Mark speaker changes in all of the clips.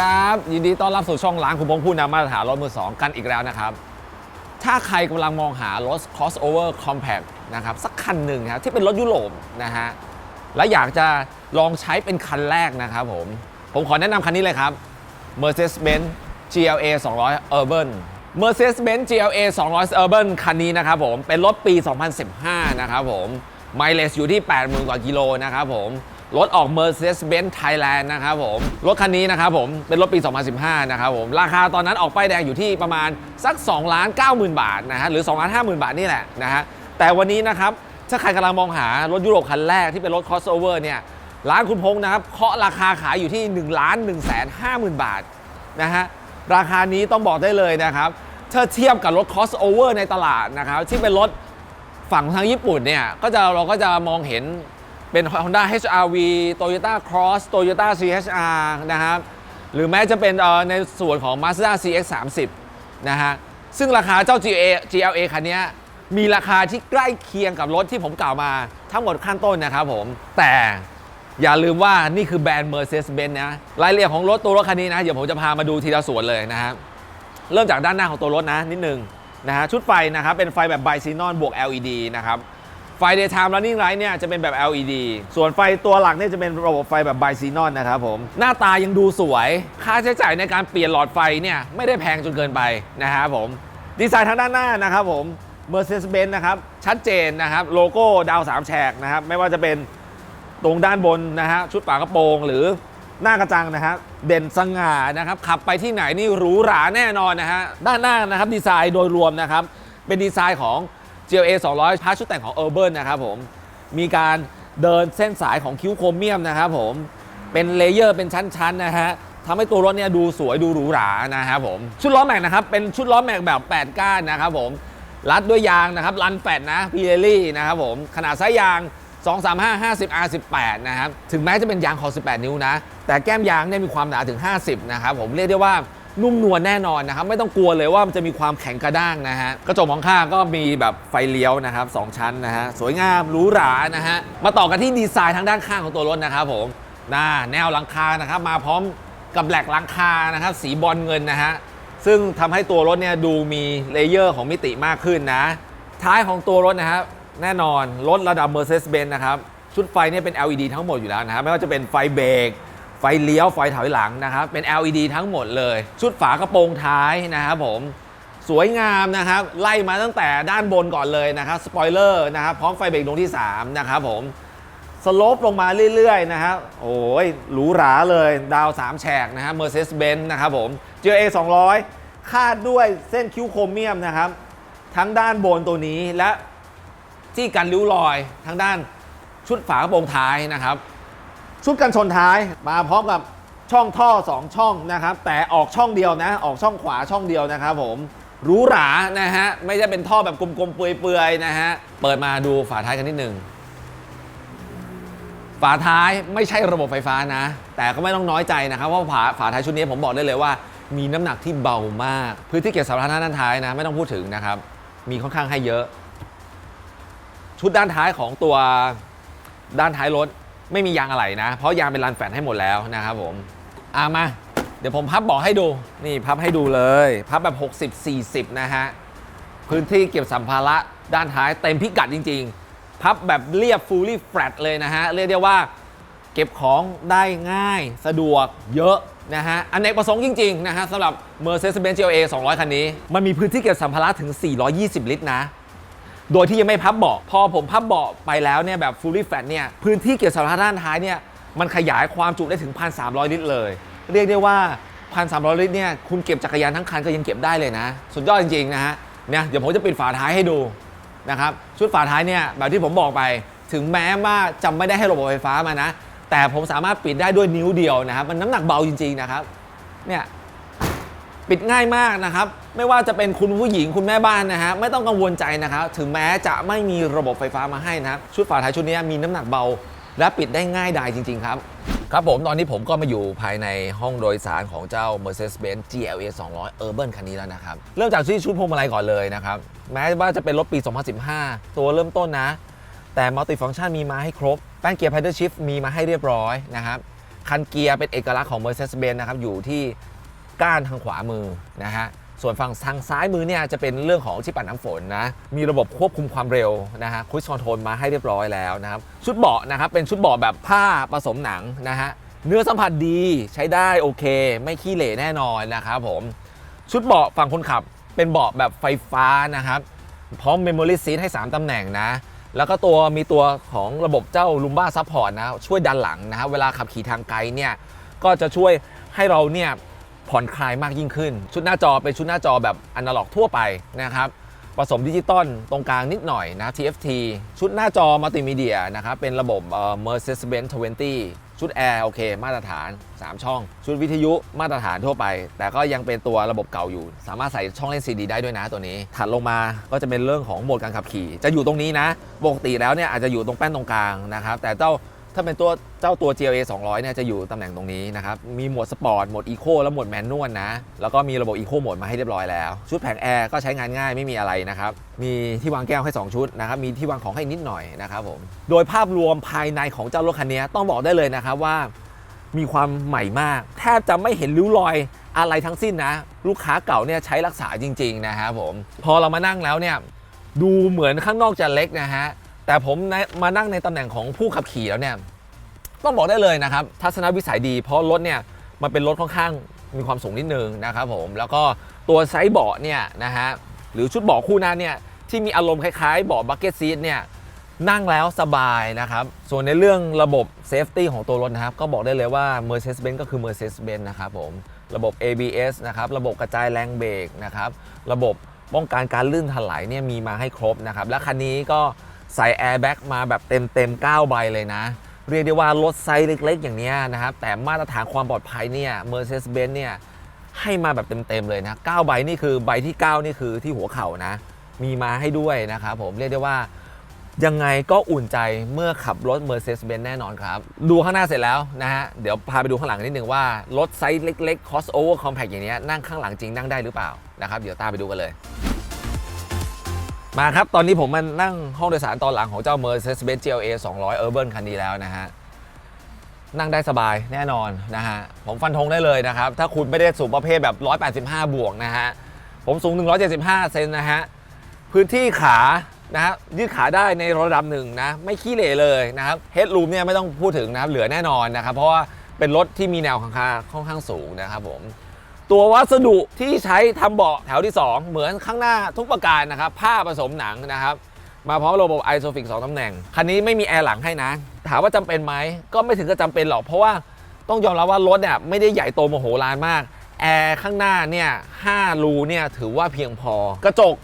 Speaker 1: ครับ ยินดีต้อนรับสู่ช่องล้างคุณพงษ์ผู้นำมาตรฐานรถมือ2กันอีกแล้วนะครับ ถ้าใครกำลังมองหารถ crossover compact นะครับสักคันหนึ่งครับที่เป็นรถยุโรปนะฮะและอยากจะลองใช้เป็นคันแรกนะครับผม ผมขอแนะนำคันนี้เลยครับ Mercedes-Benz GLA 200 Urban Mercedes-Benz GLA 200 Urban คันนี้นะครับผมเป็นรถปี 2015 นะครับผมไมล์เลสอยู่ที่ 80,000 กว่ากิโลนะครับผม รถออก Mercedes-Benz Thailand นะครับผม รถคันนี้นะครับผม เป็นรถปี 2015 นะครับผม ราคาตอนนั้นออกป้ายแดงอยู่ที่ประมาณสัก2ล้าน90,000 บาทนะฮะ หรือ2ล้าน50,000 บาทนี่แหละนะฮะ แต่วันนี้นะครับ ถ้าใครกำลังมองหารถยุโรปคันแรกที่เป็นรถ crossover เนี่ย ร้านคุณพงษ์นะครับ เคาะราคาขายอยู่ที่1ล้าน1 50,000 บาทนะฮะ ราคานี้ต้องบอกได้เลยนะครับถ้าเทียบกับรถ crossover ในตลาดนะครับที่เป็นรถฝั่งทางญี่ปุ่นเนี่ย ก็จะเราก็จะมองเห็น เป็น Honda HRV Toyota Cross Toyota CHR นะครับ หรือแม้จะเป็นเอ่อในส่วนของ Mazda CX-30 นะฮะ ซึ่งราคาเจ้า GLA GLA คันนี้มีราคาที่ใกล้เคียงกับรถที่ผมกล่าวมาทั้งหมดขั้นต้นนะครับผม แต่อย่าลืมว่านี่คือแบรนด์ Mercedes-Benz นะ รายละเอียดของรถตัวรถคันนี้นะ เดี๋ยวผมจะพามาดูทีละส่วนเลยนะครับ เริ่มจากด้านหน้าของตัวรถนะนิดนึงนะฮะ ชุดไฟนะครับเป็นไฟแบบไบซีนอนบวก LED นะครับ ไฟ daytime running light เนี่ยจะเป็นแบบ LED ส่วนไฟตัวหลักเนี่ยจะเป็นระบบไฟแบบไบซีนอนนะครับผม หน้าตายังดูสวย ค่าใช้จ่ายในการเปลี่ยนหลอดไฟเนี่ยไม่ได้แพงจนเกินไปนะครับผม ดีไซน์ทางด้านหน้านะครับผม Mercedes-Benz นะครับ ชัดเจนนะครับ โลโก้ดาวสามแฉกนะครับ ไม่ว่าจะเป็นตรงด้านบนนะฮะชุดฝากระโปรงหรือหน้ากระจังนะฮะเด่นสง่านะครับขับไปที่ไหนนี่หรูหราแน่นอนนะฮะด้านหน้านะครับดีไซน์โดยรวมนะครับเป็นดีไซน์ของ GLA 200พาร์ทชุดแต่งของ Urban นะครับผม มีการเดินเส้นสายของคิ้วโครเมียมนะครับผม เป็นเลเยอร์เป็นชั้นๆนะฮะทำให้ตัวรถเนี่ยดูสวยดูหรูหรานะครับผม ชุดล้อแม็กนะครับ เป็นชุดล้อแม็กแบบ 8 ก้านนะครับผม รัดด้วยยางนะครับรันแฟดนะพีเรลี่นะครับผม ขนาดไซส์ยาง 235 50 R18 นะครับ ถึงแม้จะเป็นยางคอ18 นิ้วนะ แต่แก้มยางเนี่ยมีความหนาถึง 50 นะครับผม เรียกได้ว่า นุ่มนวลแน่นอนนะครับ ไม่ต้องกลัวเลยว่ามันจะมีความแข็งกระด้างนะฮะกระจกมองข้างก็มีแบบไฟเลี้ยวนะครับ2ชั้นนะฮะสวยงามหรูหรานะฮะมาต่อกันที่ดีไซน์ทางด้านข้างของตัวรถนะครับผมนะแนวหลังคานะครับมาพร้อมกับแหลกหลังคานะครับสีบอลเงินนะฮะซึ่งทำให้ตัวรถเนี่ยดูมีเลเยอร์ของมิติมากขึ้นนะ ท้ายของตัวรถนะครับแน่นอนรถระดับ Mercedes-Benz นะครับชุดไฟเนี่ยเป็น LED ทั้งหมดอยู่แล้วนะครับไม่ว่าจะเป็นไฟเบรก ไฟเลี้ยวไฟถอยหลังนะครับ เป็น LED ทั้งหมดเลย ชุดฝากระโปรงท้ายนะครับผมสวยงามนะครับไล่มาตั้งแต่ด้านบนก่อนเลยนะครับสปอยเลอร์นะครับพร้อมไฟเบรกดวงที่ 3 นะครับผมสโลปลงมาเรื่อยๆนะครับโอ้ยหรูหราเลยดาว 3 แฉกนะฮะ Mercedes-Benz นะครับผม GLA 200 คาดด้วยเส้นคิ้วโครเมียมนะครับ ทั้งด้านบนตัวนี้และที่กันริ้วรอยทั้งด้านชุดฝากระโปรงท้ายนะครับ ชุดกันชนท้ายมาพร้อมกับช่องท่อ 2 ช่องนะครับ แต่ออกช่องเดียวนะ ออกช่องขวาช่องเดียวนะครับผมหรูหรานะฮะ ไม่ใช่เป็นท่อแบบกลมๆเปื่อยๆนะฮะ เปิดมาดูฝาท้ายกันนิดหนึ่งฝาท้ายไม่ใช่ระบบไฟฟ้านะ แต่ก็ไม่ต้องน้อยใจนะครับเพราะฝาฝาท้ายชุดนี้ผมบอกได้เลยว่า มีน้ำหนักที่เบามาก พื้นที่เก็บสัมภาระด้านท้ายนะ ไม่ต้องพูดถึงนะครับ มีค่อนข้างให้เยอะ ชุดด้านท้ายของตัวด้านท้ายรถ ไม่มียางอะไหล่นะ เพราะยางเป็นรันแฟตให้หมดแล้วนะครับผมอามา เดี๋ยวผมพับเบาะให้ดู นี่พับให้ดูเลย พับแบบ 60 40 นะฮะ พื้นที่เก็บสัมภาระด้านท้ายเต็มพิกัดจริง ๆ พับแบบเรียบ fully flat เลยนะฮะ เรียกได้ว่าเก็บของได้ง่ายสะดวกเยอะนะฮะอันเนกประสงค์จริง ๆ นะฮะสำหรับ Mercedes-Benz GLA 200 คันนี้ มันมีพื้นที่เก็บสัมภาระถึง 420 ลิตรนะ โดยที่ยังไม่พับเบาะพอผมพับเบาะไปแล้วเนี่ยแบบ fully Fat เนี่ยพื้นที่เก็บสัมภาระด้านท้ายเนี่ยมันขยายความจุได้ถึง 1,300 ลิตรเลย เรียกได้ว่า 1,300 ลิตรเนี่ยคุณเก็บจักรยานทั้งคันก็ยังเก็บได้เลยนะ สุดยอดจริงๆนะฮะเนี่ยเดี๋ยวผมจะปิดฝาท้ายให้ดูนะครับชุดฝาท้ายเนี่ยแบบที่ผมบอกไป ถึงแม้ว่าจำไม่ได้ให้ระบบไฟฟ้ามานะ แต่ผมสามารถปิดได้ด้วยนิ้วเดียวนะครับมันน้ำหนักเบาจริงๆนะครับเนี่ย ปิดง่ายมากนะครับ ไม่ว่าจะเป็นคุณผู้หญิงคุณแม่บ้านนะฮะไม่ต้องกังวลใจนะครับ ถึงแม้จะไม่มีระบบไฟฟ้ามาให้นะครับ ชุดฝาท้ายชุดนี้มีน้ำหนักเบา และปิดได้ง่ายดายจริง ๆ ครับ ครับผมตอนนี้ผมก็มาอยู่ภายในห้องโดยสารของเจ้า Mercedes-Benz GLA 200 Urban คันนี้แล้วนะครับ เริ่มจากที่ชุดพวงมาลัยก่อนเลยนะครับ แม้ว่าจะเป็นรถปี 2015 ตัวเริ่มต้นนะ แต่มัลติฟัง c t ชันมีมาให้ครบแป้นเกียร์ Paddle Shift มีมาให้เรียบร้อยนะครับคันเกียร์เป็นเอกลักษณ์ของ Mercedes-Benz นะครับอยู่ที่ ก้านทางขวามือนะฮะส่วนฝั่งทางซ้ายมือเนี่ยจะเป็นเรื่องของที่ปัดน้ำฝนนะ มีระบบควบคุมความเร็วนะฮะคุชคอนโทรลมาให้เรียบร้อยแล้วนะครับ ชุดเบาะนะครับเป็นชุดเบาะแบบผ้าผสมหนังนะฮะ เนื้อสัมผัสดีใช้ได้โอเค ไม่ขี้เหร่แน่นอนนะครับผม ชุดเบาะฝั่งคนขับเป็นเบาะแบบไฟฟ้านะครับ พร้อม Memory Seat ให้ 3ตำแหน่งนะ แล้วก็ตัวมีตัวของระบบเจ้า Lumba Support นะช่วยดันหลังนะครับเวลาขับขี่ทางไกลเนี่ยก็จะช่วยให้เราเนี่ย ผ่อนคลายมากยิ่งขึ้น ชุดหน้าจอเป็นชุดหน้าจอแบบอนาล็อกทั่วไปนะครับผสมดิจิตอลตรงกลางนิดหน่อยนะ TFT ชุดหน้าจอมัลติมีเดียนะครับ เป็นระบบ Mercedes-Benz 20 ชุดแอร์โอเค มาตรฐาน 3 ช่อง ชุดวิทยุมาตรฐานทั่วไป แต่ก็ยังเป็นตัวระบบเก่าอยู่ สามารถใส่ช่องเล่น CD ได้ด้วยนะตัวนี้ ถัดลงมาก็จะเป็นเรื่องของโหมดการขับขี่ จะอยู่ตรงนี้นะ ปกติแล้วเนี่ยอาจจะอยู่ตรงแป้นตรงกลางนะครับ แต่เจ้า ถ้าเป็นตัวเจ้าตัว GLA 200เนี่ยจะอยู่ตำแหน่งตรงนี้นะครับ มีโหมดสปอร์ต โหมดอีโคและโหมดแมนนวลนะ แล้วก็มีระบบอีโคโหมดมาให้เรียบร้อยแล้ว ชุดแผงแอร์ก็ใช้งานง่ายไม่มีอะไรนะครับ มีที่วางแก้วให้ 2 ชุดนะครับ มีที่วางของให้นิดหน่อยนะครับผม โดยภาพรวมภายในของเจ้ารถคันนี้ต้องบอกได้เลยนะครับว่า มีความใหม่มาก แทบจะไม่เห็นริ้วรอยอะไรทั้งสิ้นนะ ลูกค้าเก่าเนี่ยใช้รักษาจริง ๆ นะครับผม พอเรามานั่งแล้วเนี่ยดูเหมือนข้างนอกจะเล็กนะฮะ แต่ผมมานั่งในตำแหน่งของผู้ขับขี่แล้วเนี่ยต้องบอกได้เลยนะครับ ทัศนวิสัยดี เพราะรถเนี่ยมันเป็นรถค่อนข้างมีความสูงนิดนึงนะครับผมแล้วก็ตัวไซส์เบาะเนี่ยนะฮะหรือชุดเบาะคู่หนั้นเนี่ยที่มีอารมณ์คล้ายๆเบาะบักเก็ตซีทเนี่ยนั่งแล้วสบายนะครับ ส่วนในเรื่องระบบเซฟตี้ของตัวรถนะครับ ก็บอกได้เลยว่า Mercedes-Benz ก็คือ Mercedes-Benz นะครับผม ระบบ ABS นะครับ ระบบกระจายแรงเบรกนะครับ ระบบป้องกันการลื่นถลายเนี่ยมีมาให้ครบนะครับ และคันนี้ก็ ใส่แอร์แบ็กมาแบบเต็มเต็ม9ใบเลยนะ เรียกได้ว่ารถไซส์เล็กๆ อย่างนี้นะครับ แต่มาตรฐานความปลอดภัยเนี่ย Mercedes-Benz เนี่ย ให้มาแบบเต็มๆ เลยนะ 9 ใบนี่คือใบที่ 9 นี่คือที่หัวเข่านะ มีมาให้ด้วยนะครับผมเรียกได้ว่ายังไงก็อุ่นใจเมื่อขับรถ Mercedes-Benz แน่นอนครับ ดูข้างหน้าเสร็จแล้วนะฮะ เดี๋ยวพาไปดูข้างหลังนิดนึงว่า รถไซส์เล็กๆ crossover compact อย่างนี้นั่งข้างหลังจริงนั่งได้หรือเปล่านะครับ เดี๋ยวตามไปดูกันเลย มาครับ ตอนนี้ผมมานั่งห้องโดยสารตอนหลังของเจ้า Mercedes-Benz GLA 200 Urban คันนี้แล้วนะฮะ นั่งได้สบายแน่นอนนะฮะ ผมฟันธงได้เลยนะครับ ถ้าคุณไม่ได้สูงประเภทแบบ 185 บวกนะฮะ ผมสูง 175 เซนนะฮะ พื้นที่ขานะฮะยืดขาได้ในระดับหนึ่งนะ ไม่ขี้เหร่เลยนะครับเฮดรูมเนี่ยไม่ต้องพูดถึงนะครับเหลือแน่นอนนะครับ เพราะว่าเป็นรถที่มีแนวข้างค่อนข้างสูงนะครับผม ตัววัสดุที่ใช้ทำเบาะแถวที่ 2 เหมือนข้างหน้าทุกประการนะครับ ผ้าผสมหนังนะครับ มาพร้อมระบบ ISOFIX 2ตำแหน่ง คันนี้ไม่มีแอร์หลังให้นะ ถามว่าจำเป็นไหม ก็ไม่ถึงกับจำเป็นหรอก เพราะว่าต้องยอมรับว่ารถเนี่ยไม่ได้ใหญ่โตโมโหลานมาก แอร์ข้างหน้าเนี่ย5รูเนี่ยถือว่าเพียงพอ กระจก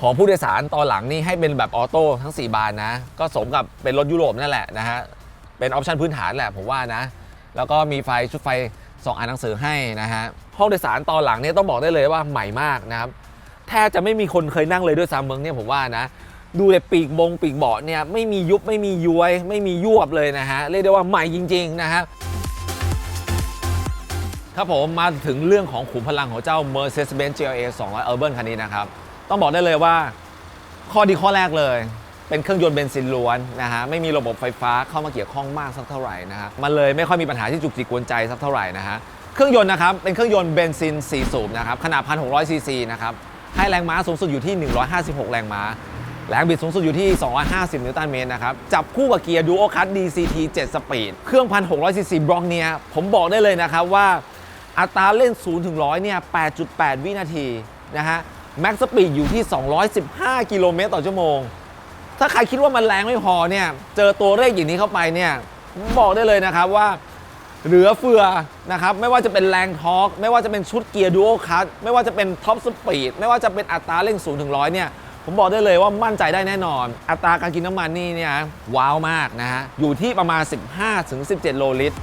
Speaker 1: ของผู้โดยสารตอนหลังนี่ให้เป็นแบบออโต้ทั้ง 4 บานนะ ก็สมกับเป็นรถยุโรปนั่นแหละนะฮะ เป็นออปชันพื้นฐานแหละผมว่านะ แล้วก็มีไฟชุดไฟ สองอ่านหนังสือให้นะฮะห้องโดยสารตอนหลังเนี่ยต้องบอกได้เลยว่าใหม่มากนะครับแทบจะไม่มีคนเคยนั่งเลยด้วยซ้ำเมืองเนี่ยผมว่านะดูเลยปีกบงปีกเบาะเนี่ยไม่มียุบไม่มีย้วย ไม่มียวบเลยนะฮะเรียกได้ว่าใหม่จริง ๆ นะฮะครับผมมาถึงเรื่องของขุมพลังของเจ้า Mercedes-Benz GLA 200 Urban คันนี้นะครับ ต้องบอกได้เลยว่าข้อดีข้อแรกเลย เป็นเครื่องยนต์เบนซินล้วนนะฮะไม่มีระบบไฟฟ้าเข้ามาเกี่ยวข้องมากสักเท่าไหร่นะฮะมันเลยไม่ค่อยมีปัญหาที่จุกจิกกวนใจสักเท่าไหร่นะฮะเครื่องยนต์นะครับเป็นเครื่องยนต์เบนซิน4สูบนะครับขนาด1,600ซีซีนะครับให้แรงม้าสูงสุดอยู่ที่ 156 แรงม้าแรงบิดสูงสุดอยู่ที่ 250 นิวตันเมตรนะครับ จับคู่กับเกียร์ Dual Clutch DCT 7 สปีด เครื่อง 1,600ซีซีบล็อกเนี้ย ผมบอกได้เลยนะครับว่า อัตราเล่น 0 ถึง 100 เนี่ย 8.8 วินาทีนะฮะ แม็กซ์สปีดอยู่ที่ 215 กิโลเมตรต่อชั่วโมง ถ้าใครคิดว่ามันแรงไม่พอเนี่ย เจอตัวเลขอย่างนี้เข้าไปเนี่ยบอกได้เลยนะครับว่าเหลือเฟือนะครับ ไม่ว่าจะเป็นแรงทอร์กไม่ว่าจะเป็นชุดเกียร์ดูโอคัสไม่ว่าจะเป็นท็อปสปีดไม่ว่าจะเป็นอัตราเร่ง0ถึง100เนี่ย ผมบอกได้เลยว่ามั่นใจได้แน่นอน อัตราการกินน้ำมันนี่เนี่ยว้าวมากนะฮะ อยู่ที่ประมาณ 15ถึง17 โลลิตร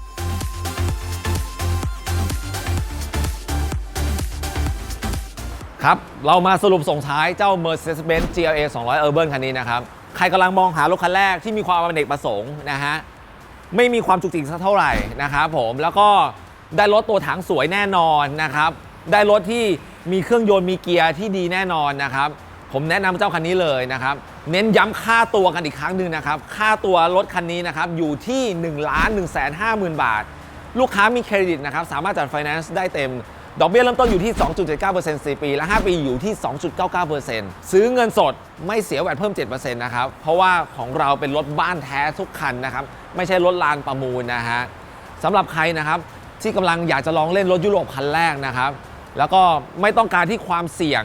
Speaker 1: ครับ เรามาสรุปส่งท้ายเจ้า Mercedes-Benz GLA 200 Urban คันนี้นะครับ ใครกำลังมองหารถคันแรกที่มีความเป็นเอกประสงค์นะฮะไม่มีความจุกจิกสักเท่าไหร่นะครับผมแล้วก็ได้รถตัวถังสวยแน่นอนนะครับ ได้รถที่มีเครื่องยนต์มีเกียร์ที่ดีแน่นอนนะครับ ผมแนะนำเจ้าคันนี้เลยนะครับ เน้นย้ำค่าตัวกันอีกครั้งหนึ่งนะครับ ค่าตัวรถคันนี้นะครับอยู่ที่1ล้าน1 5 0 0 0 0บาท ลูกค้ามีเครดิตนะครับ สามารถจัดไฟแนนซ์ได้เต็ม ดอกเบี้ยเริ่มต้นอยู่ที่ 2.79% 4 ปี และ 5 ปีอยู่ที่ 2.99%ซื้อเงินสดไม่เสียแวดเพิ่ม 7%นะครับ เพราะว่าของเราเป็นรถบ้านแท้ทุกคันนะครับ ไม่ใช่รถลานประมูลนะฮะสำหรับใครนะครับที่กำลังอยากจะลองเล่นรถยุโรปคันแรกนะครับ แล้วก็ไม่ต้องการที่ความเสี่ยง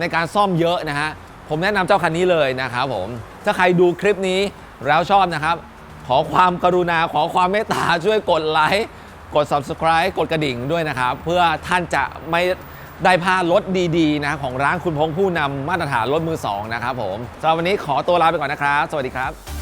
Speaker 1: ในการซ่อมเยอะนะฮะ ผมแนะนำเจ้าคันนี้เลยนะครับผม ถ้าใครดูคลิปนี้แล้วชอบนะครับ ขอความกรุณาขอความเมตตาช่วยกดไลค์ กด subscribe กดกระดิ่งด้วยนะครับ เพื่อท่านจะไม่ได้พลาดรถดีๆนะของร้านคุณพงผู้นำมาตรฐานรถมือสองนะครับผมสำหรับวันนี้ขอตัวลาไปก่อนนะครับ สวัสดีครับ